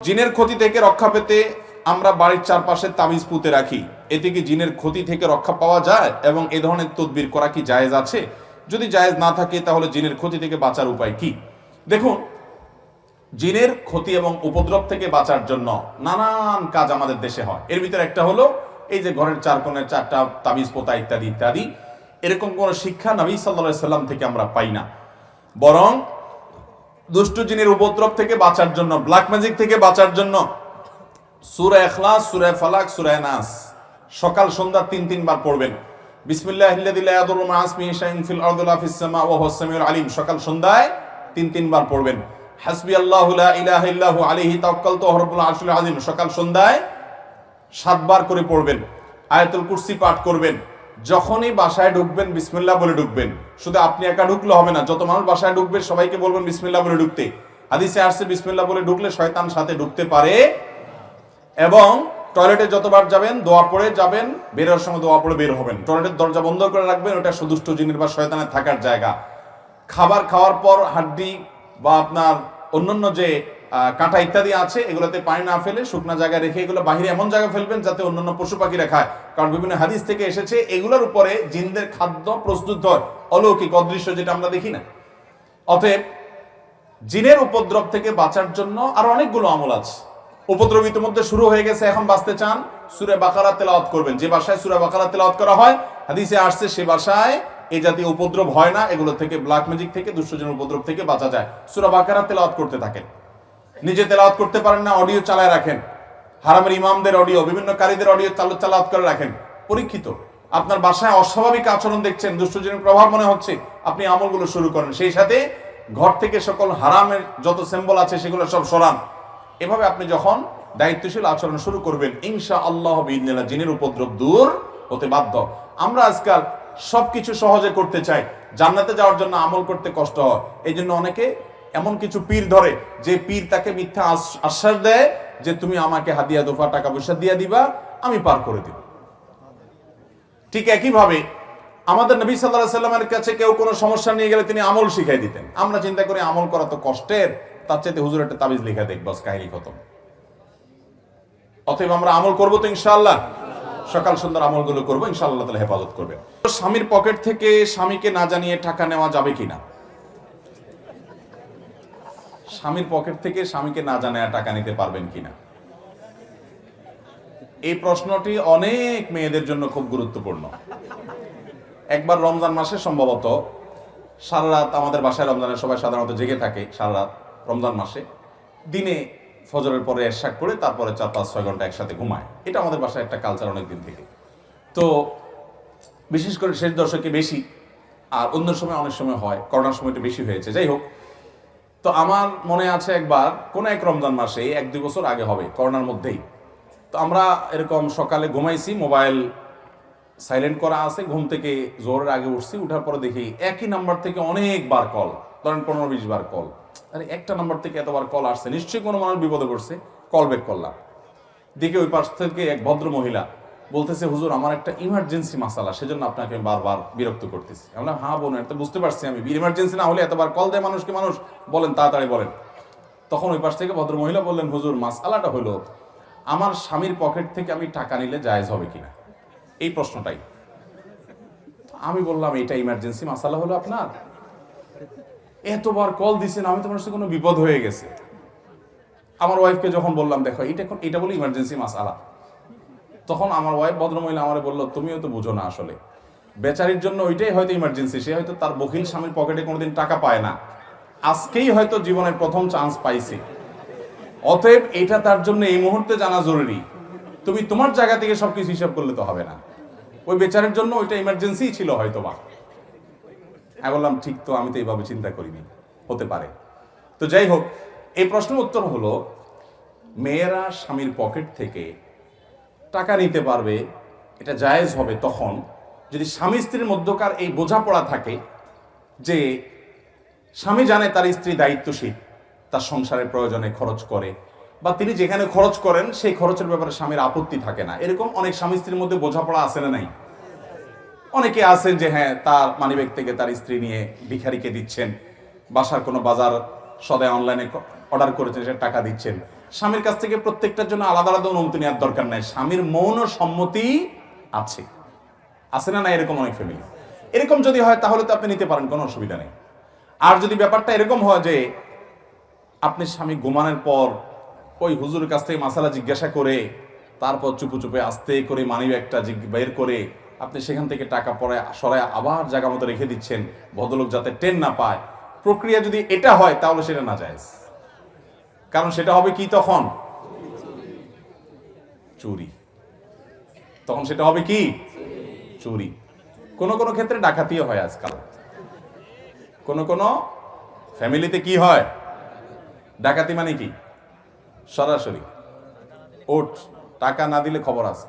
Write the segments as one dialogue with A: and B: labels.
A: জিনের ক্ষতি থেকে রক্ষা পেতে আমরা বাড়ির চারপাশে তাবিজ পুঁতে রাখি। এতে কি জিনের ক্ষতি থেকে রক্ষা পাওয়া যায় এবং এ ধরনের তদবির করা কি জায়েজ আছে? যদি জায়েজ না থাকে, তাহলে জিনের ক্ষতি থেকে বাঁচার উপায় কি? দেখুন, জিনের ক্ষতি এবং উপদ্রব থেকে বাঁচার জন্য নানান কাজ আমাদের দেশে হয়। এর ভিতরে একটা হলো, এই যে ঘরের চার কোণের চারটা তাবিজ পোতা ইত্যাদি ইত্যাদি, এরকম কোন শিক্ষা নবী সাল্লা সাল্লাম থেকে আমরা পাই না। বরং দুষ্টু জিনের উপদ্রব থেকে বাঁচার জন্য ব্ল্যাক ম্যাজিক থেকে বাঁচার জন্য। সুরা এখলাস সুরা ফালাক, সুরা নাস। সকাল, সন্ধ্যা তিন, তিনবার পড়বেন। আলিম। সকাল, সন্ধ্যায় তিন, তিনবার পড়বেন। ওয়া রাব্বুল সকাল, সন্ধ্যায় সাতবার করে পড়বেন। আয়াতুল কুরসি পাঠ করবেন। যখনই বাসায় ঢুকবেন বিসমিল্লা বলে ঢুকবেন। শুধু আপনি একা ঢুকলে হবে না, যত মানুষ বাসায় ঢুকবে, সবাইকে বলবেন বিসমিল্লাহ বলে ঢুকতে। হাদিসে আসছে বিসমিল্লা বলে ঢুকলে শয়তান সাথে ঢুকতে পারে। এবং টয়লেটে যতবার যাবেন, দোয়া পড়ে যাবেন বেরোর সময় দোয়া পড়ে বের হবেন। টয়লেটের দরজা বন্ধ করে রাখবেন, ওটা সুদুষ্ট জিনিস বা শয়তানের থাকার জায়গা। খাবার খাওয়ার পর হাড্ডি বা আপনার অন্যান্য যে কাঁটা ইত্যাদি আছে, এগুলোতে পানি না ফেলে শুকনো জায়গায় রেখে এগুলো বাহিরে এমন জায়গায় ফেলবেন যাতে অন্যান্য পশু পাখিরা খায়। কারণ বিভিন্ন হাদিস থেকে এসেছে, এগুলোর উপরে জিনদের খাদ্য প্রস্তুত হয়। অলৌকিক, অদৃশ্য যেটা আমরা দেখি না। অতএব, জিনের উপদ্রব থেকে বাঁচার জন্য আরও অনেকগুলো আমল আছে। উপদ্রব ইতিমধ্যে শুরু হয়ে গেছে, এখন বাঁচতে চান, সুরে বাকারা তেলাওয়াত করবেন। যে বাসায় সুরে বাকারা তেলাওয়াত করা হয়, হাদিসে আসছে সে বাসায় এই জাতীয় উপদ্রব হয় না, এগুলো থেকে ব্ল্যাক ম্যাজিক থেকে দুষ্টজনের উপদ্রব থেকে বাঁচা যায়। সুরা বাকারা তেলাওয়াত করতে থাকেন। নিজে তেলাওয়াত করতে পারেন না অডিও চালায় রাখেন। হারামের ইমামদের অডিও বিভিন্ন কারীদের অডিও চালু, চালাওয়াত করে রাখেন। পরীক্ষিত। আপনার বাসায় অস্বাভাবিক আচরণ দেখছেন দুষ্টজনের প্রভাব মনে হচ্ছে, আপনি আমলগুলো শুরু করেন। সেই সাথে ঘর থেকে সকল হারামের যত সিম্বল আছে, সেগুলো সব সরান। এভাবে আপনি যখন দায়িত্বশীল আচরণ শুরু করবেন ইনশা আল্লাহ জিনের উপদ্রব দূর হতে বাধ্য। আমরা আজকাল সবকিছু সহজে করতে চাই। জান্নাতে যাওয়ার জন্য আমল করতে কষ্ট হয়। এই জন্য অনেকে এমন কিছু পীর ধরে, যে পীর তাকে মিথ্যা আশ্বাস দেয় যে তুমি আমাকে হাদিয়া দোফা টাকা পয়সা দিয়ে দিবা, আমি পার করে দিব। ঠিক একইভাবে আমাদের নবী সাল্লাহ সাল্লামের কাছে কেউ কোনো সমস্যা নিয়ে গেলে তিনি আমল শিখাই দিতেন। আমরা চিন্তা করি আমল করা তো কষ্টের, তার চাইতে হুজুর একটা তাবিজ লিখা দেখ বাস কাহিনী খতম। অতএব আমরা আমল করব তো ইনশাআল্লাহ। সকাল সুন্দর আমলগুলো করব, ইনশাআল্লাহ তাহলে হেফাজত করবে স্বামীর পকেট থেকে স্বামীকে না জানিয়ে টাকা নেওয়া যাবে কিনা? স্বামীর পকেট থেকে স্বামীকে না জানিয়ে টাকা নিতে পারবেন কিনা? এই প্রশ্নটি অনেক মেয়েদের জন্য খুব গুরুত্বপূর্ণ। একবার রমজান মাসে সম্ভবত সারা রাত আমাদের বাসায় রমজানের সবাই সাধারণত জেগে থাকে, সারা রাত রমজান মাসে। দিনে ফজরের পরে এরশাক করে তারপরে চার, পাঁচ, ছয় ঘণ্টা একসাথে ঘুমায়। এটা আমাদের বাসায় একটা কালচার অনেক দিন থেকে। তো বিশেষ করে শেষ দশকে বেশি, আর অন্য সময় অনেক সময় হয়, করোনার সময়টা বেশি হয়েছে। যাই হোক তো আমার মনে আছে একবার, কোন এক রমজান মাসে এক দুই বছর আগে হবে, করোনার মধ্যেই। তো আমরা এরকম সকালে ঘুমাইছি, মোবাইল সাইলেন্ট করা আছে, ঘুম থেকে জোরের আগে উঠছি, উঠার পরে দেখি একই নাম্বার থেকে অনেকবার কল, ধরেন পনেরো বিশ বার কল। আরে একটা নাম্বার থেকে এতবার কল আসছে, নিশ্চয়ই কোনো মানুষ বিপদে পড়ছে কল ব্যাক করলাম। দেখে ওই পাশ থেকে এক ভদ্র মহিলা বলতেছে, হুজুর, আমার একটা ইমার্জেন্সি মাসালা, সেজন্য আপনাকে আমি বারবার বিরক্ত করতেছি। আমরা হ্যাঁ বোন, এটা বুঝতে পারছি আমি। ইমার্জেন্সি না হলে এতবার কল দেয় মানুষকে, মানুষ বলেন, তাড়াতাড়ি বলেন। তখন ওই পাশ থেকে ভদ্রমহিলা বললেন, হুজুর, মাসালাটা হলো, আমার স্বামীর পকেট থেকে আমি টাকা নিলে জায়েজ হবে কিনা? এই প্রশ্নটাই। আমি বললাম, এটা ইমার্জেন্সি মাসালা হলো আপনার। এতবার কল দিছেন, আমি তোমার সাথে কোনো বিপদ হয়ে গেছে। আমার ওয়াইফকে যখন বললাম, দেখো, এটা এটা বলে ইমার্জেন্সি মাসালা। তখন আমার ওয়াইফ ভদ্রমহিলা আমারে বলল, তুমিও তো বুঝো না আসলে। বেচারির জন্য ওইটাই হয়তো ইমার্জেন্সি সে হয়তো তার বকিল স্বামীর পকেটে কোনোদিন টাকা পায় না। আজকেই হয়তো জীবনের প্রথম চান্স পাইছে। অতএব এটা তার জন্য এই মুহূর্তে জানা জরুরি। তুমি তোমার জায়গা থেকে সবকিছু হিসাব করলে তো হবে না। ওই বেচারের জন্য ওইটা ইমার্জেন্সি ছিল হয়তো বা আমি বললাম, ঠিক তো, আমি তো এইভাবে চিন্তা করিনি। হতে পারে। তো যাই হোক, এই প্রশ্নের উত্তর হলো, মেয়েরা স্বামীর পকেট থেকে টাকা নিতে পারবে, এটা জায়েজ হবে তখন। যদি স্বামী স্ত্রীর মধ্যকার এই বোঝাপড়া থাকে যে স্বামী জানে তার স্ত্রী দায়িত্বশীল, তার সংসারের প্রয়োজনে খরচ করে, বা তিনি যেখানে খরচ করেন, সেই খরচের ব্যাপারে স্বামীর আপত্তি থাকে না। এরকম অনেক স্বামী স্ত্রীর মধ্যে বোঝাপড়া আছে না নাই? অনেকে আছেন যে হ্যাঁ তার মানিব্যাগ থেকে তার স্ত্রী নিয়ে ভিখারিকে দিচ্ছেন, বাসার কোনো বাজার সদায় অনলাইনে অর্ডার করেছেন সে টাকা দিচ্ছেন স্বামীর কাছ থেকে প্রত্যেকটার জন্য আলাদা আলাদা অনুমতি নেওয়ার দরকার নাই। স্বামীর মৌন সম্মতি আছে। আছে না না এরকম অনেক ফ্যামিলি এরকম যদি হয়, তাহলে তো আপনি নিতে পারেন, কোনো অসুবিধা নেই। আর যদি ব্যাপারটা এরকম হয় যে আপনি স্বামী ঘুমানোর পর ওই হুজুরের কাছ থেকে মাসালা জিজ্ঞাসা করে, তারপর চুপু চুপে আস্তে করে মানি জিগ- বের করে আপনি সেখান থেকে টাকা পরে সরায় আবার জায়গা মতো রেখে দিচ্ছেন। ভদ্রলোক যাতে টেন না পায় প্রক্রিয়া যদি এটা হয়, তাহলে সেটা না যায় কারণ সেটা হবে কি তখন? চুরি। তখন সেটা হবে কি? চুরি। কোন কোন ক্ষেত্রে ডাকাতিও হয় আজকাল। কোন কোন ফ্যামিলিতে কি হয়? ডাকাতি মানে কি? সরাসরি। ওট, টাকা না দিলে খবর আছে।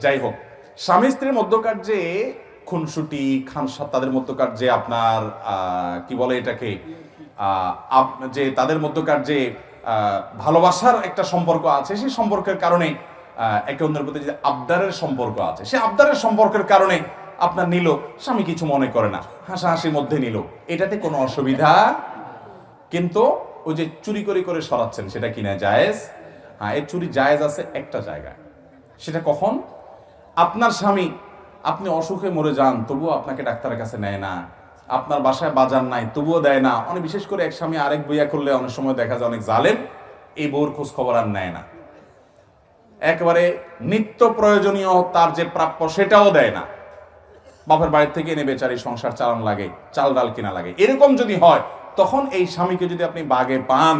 A: যাই হোক, স্বামী স্ত্রীর মধ্যকার যে খুনসুটি, খানসাত তাদের মধ্যকার যে আপনার কি বলে এটাকে যে তাদের মধ্যকার যে ভালোবাসার একটা সম্পর্ক আছে, সেই সম্পর্কের কারণে একে অন্যের প্রতি যে আবদারের সম্পর্ক আছে, সে আবদারের সম্পর্কের কারণে আপনার নিল, স্বামী কিছু মনে করে না, হাসাহাসির মধ্যে নিল। এটাতে কোনো অসুবিধা? কিন্তু ওই যে চুরি করে করে সরাচ্ছেন, সেটা কিনা জায়েজ? হ্যাঁ এর চুরি জায়েজ আছে একটা জায়গায়। সেটা কখন? আপনার স্বামী আপনি অসুখে মরে যান, তবুও আপনাকে ডাক্তারের কাছে নেয় না। আপনার বাসায় বাজার নাই, তবুও দেয় না। অনেক বিশেষ করে এক স্বামী আরেক বইয়া করলে অনেক সময় দেখা যায় অনেক জালেম, এই বউর খোঁজ খবর আর নেয় না। একবারে নিত্য প্রয়োজনীয় তার যে প্রাপ্য সেটাও দেয় না। বাপের বাড়ির থেকে এনে বেচারি সংসার চালান লাগে, চাল ডাল কিনা লাগে। এরকম যদি হয়, তখন এই স্বামীকে যদি আপনি বাগে পান,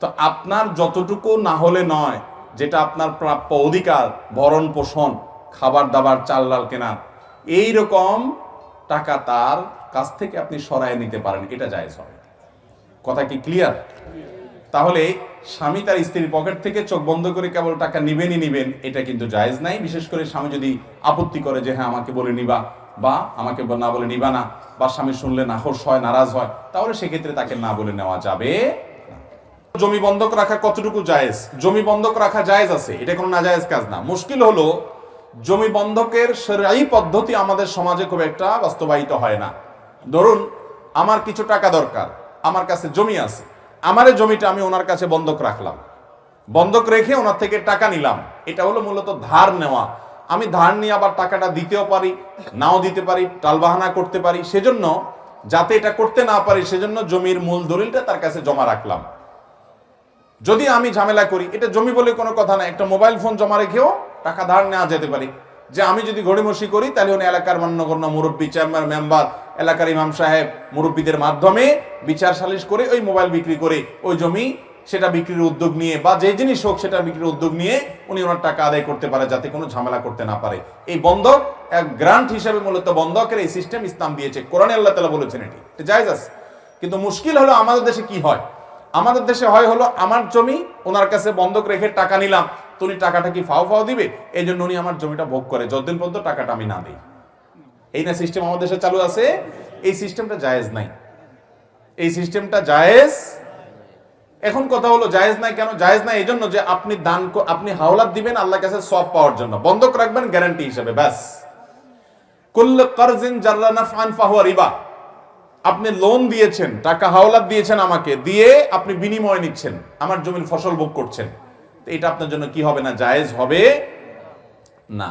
A: তো আপনার যতটুকু না হলে নয়, যেটা আপনার প্রাপ্য অধিকার ভরণ পোষণ খাবার দাবার চাল ডাল কেনা এই রকম টাকা তার কাছ থেকে আপনি সরায় নিতে পারেন, এটা জায়েজ হবে। কথা কি ক্লিয়ার তাহলে স্বামী তার স্ত্রীর পকেট থেকে চোখ বন্ধ করে কেবল টাকা নিবেনই নিবেন, এটা কিন্তু জায়েজ নাই। বিশেষ করে স্বামী যদি আপত্তি করে যে হ্যাঁ আমাকে বলে নিবা বা আমাকে না বলে নিবা না বা স্বামী শুনলে নাখোশ হয়, নারাজ হয়, তাহলে সেক্ষেত্রে তাকে না বলে নেওয়া যাবে জমি বন্ধক রাখা কতটুকু জায়েজ? জমি বন্ধক রাখা জায়েজ আছে, এটা কোনো নাজায়েজ কাজ না। মুশকিল হলো জমি বন্ধকের সেরাই পদ্ধতি আমাদের সমাজে খুব একটা বাস্তবায়িত হয় না। ধরুন, আমার কিছু টাকা দরকার, আমার কাছে জমি আছে, আমার জমিটা আমি ওনার কাছে বন্ধক রাখলাম। বন্ধক রেখে ওনার থেকে টাকা নিলাম, এটা হলো মূলত ধার নেওয়া। আমি ধার নিয়ে আবার টাকাটা দিতেও পারি, নাও দিতে পারি, টালবাহানা করতে পারি, সেজন্য যাতে এটা করতে না পারি, সেজন্য জমির মূল দলিলটা তার কাছে জমা রাখলাম। যদি আমি ঝামেলা করি, এটা জমি বলে কোনো কথা না, একটা মোবাইল ফোন জমা রেখেও টাকা ধার নেওয়া যেতে পারে। যে আমি যদি গড়িমসি করি, তাহলে উনি এলাকার মান্যগণ্য মুরব্বী, চেয়ারম্যান, মেম্বার, এলাকার ইমাম সাহেব, মুরব্বীদের মাধ্যমে বিচার সালিশ করে ওই মোবাইল বিক্রি করে ওই জমি সেটা বিক্রির উদ্যোগ নিয়ে বা যে জিনিস হোক সেটা বিক্রির উদ্যোগ নিয়ে উনি ওনার টাকা আদায় করতে পারে যাতে কোনো ঝামেলা করতে না পারে। এই বন্ধক এক গ্রান্ট হিসেবে মূলত বন্ধকের এই সিস্টেম ইসলাম দিয়েছে। কোরআনে আল্লাহ তালা বলেছেন এটি। এটা জায়েজ আছে। কিন্তু মুশকিল হলো আমাদের দেশে কি হয়? আমাদের দেশে হয় হলো, আমার জমি ওনার কাছে বন্ধক রেখে টাকা নিলাম তো উনি টাকাটা কি ফাও ফাও দিবে? এই জন্য উনি আমার জমিটা ভোগ করে। যতদিন পর্যন্ত টাকাটা আমি না দিই। এই না সিস্টেম আমাদের দেশে চালু আছে। এই সিস্টেমটা জায়েজ নাই। এই সিস্টেমটা জায়েজ। এখন কথা হলো, জায়েজ নাই কেন? জায়েজ নাই এই জন্য যে আপনি দান আপনি হাওলাত দিবেন, আল্লাহর কাছে সব পাওয়ার জন্য। বন্ধক রাখবেন গ্যারান্টি হিসেবে, ব্যাস। কুল্ল কারজিন জাররা নাফআন ফাহুয়া রিবা। আপনি লোন দিয়েছেন, টাকা হাওলাত দিয়েছেন আমাকে, দিয়ে আপনি বিনিময় নিচ্ছেন। আমার জমির ফসল ভোগ করছেন। তো এটা আপনার জন্য কি হবে না, জায়েজ হবে না।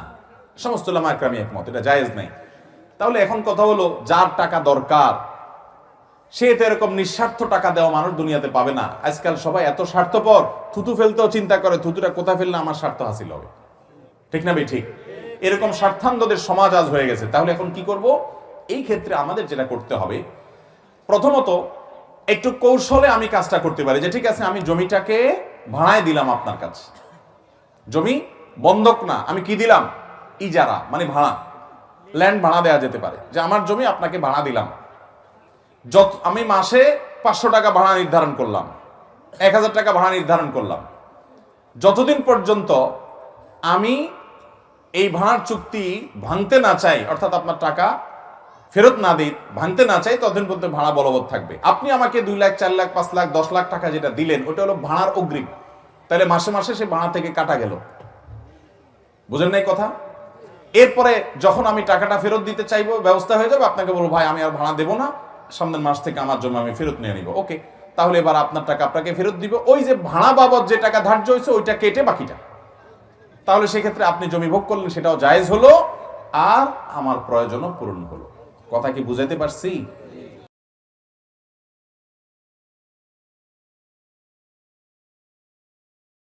A: সমস্ত লামাকরামি একমত, এটা জায়েজ নাই। তাহলে এখন কথা হলো, যার টাকা দরকার, সে তো এরকম নিঃস্বার্থ টাকা দেওয়া মানুষ দুনিয়াতে পাবে না। আজকাল সবাই এত স্বার্থপর, থুতু ফেলতেও চিন্তা করে, থুতুটা কোথায় ফেললে আমার স্বার্থ হাসিল হবে? ঠিক না ভাই? ঠিক। এরকম স্বার্থান্ধদের সমাজ আজ হয়ে গেছে। তাহলে এখন কি করব? এই ক্ষেত্রে আমাদের যেটা করতে হবে, প্রথমত একটু কৌশলে আমি কাজটা করতে পারি যে, ঠিক আছে, আমি জমিটাকে ভাড়ায় দিলাম আপনার কাছে। জমি বন্ধক না, আমি কি দিলাম? ইজারা মানে ভাড়া। ল্যান্ড ভাড়া দেওয়া যেতে পারে। যে আমার জমি আপনাকে ভাড়া দিলাম। যত, আমি মাসে পাঁচশো টাকা ভাড়া নির্ধারণ করলাম। এক হাজার টাকা ভাড়া নির্ধারণ করলাম। যতদিন পর্যন্ত আমি এই ভাড়ার চুক্তি ভাঙতে না চাই, অর্থাৎ আপনার টাকা ফেরত না দিই, ভাঙতে না চাই, ততদিন পর্যন্ত ভাড়া বলবৎ থাকবে। আপনি আমাকে দুই লাখ, চার লাখ, পাঁচ লাখ, দশ লাখ টাকা যেটা দিলেন, ওটা হলো ভাড়ার অগ্রিম। তাহলে মাসে মাসে সে ভাড়া থেকে কাটা গেল। বুঝেন নাই কথা? এরপরে যখন আমি টাকাটা ফেরত দিতে চাইব, ব্যবস্থা হয়ে যাবে, আপনাকে বলব, ভাই, আমি আর ভাড়া দেবো না। সামনের মাস থেকে আমার জমি আমি ফেরত নিয়ে নিব। ওকে, তাহলে এবার আপনার টাকা আপনাকে ফেরত দিব। ওই যে ভাড়া বাবদ যে টাকা ধার্য হয়েছে, ওইটা কেটে বাকিটা। তাহলে সেক্ষেত্রে আপনি জমি ভোগ করলেন, সেটাও জায়েজ হলো, আর আমার প্রয়োজনও পূরণ হলো। কথা কি বুঝাইতে পারছি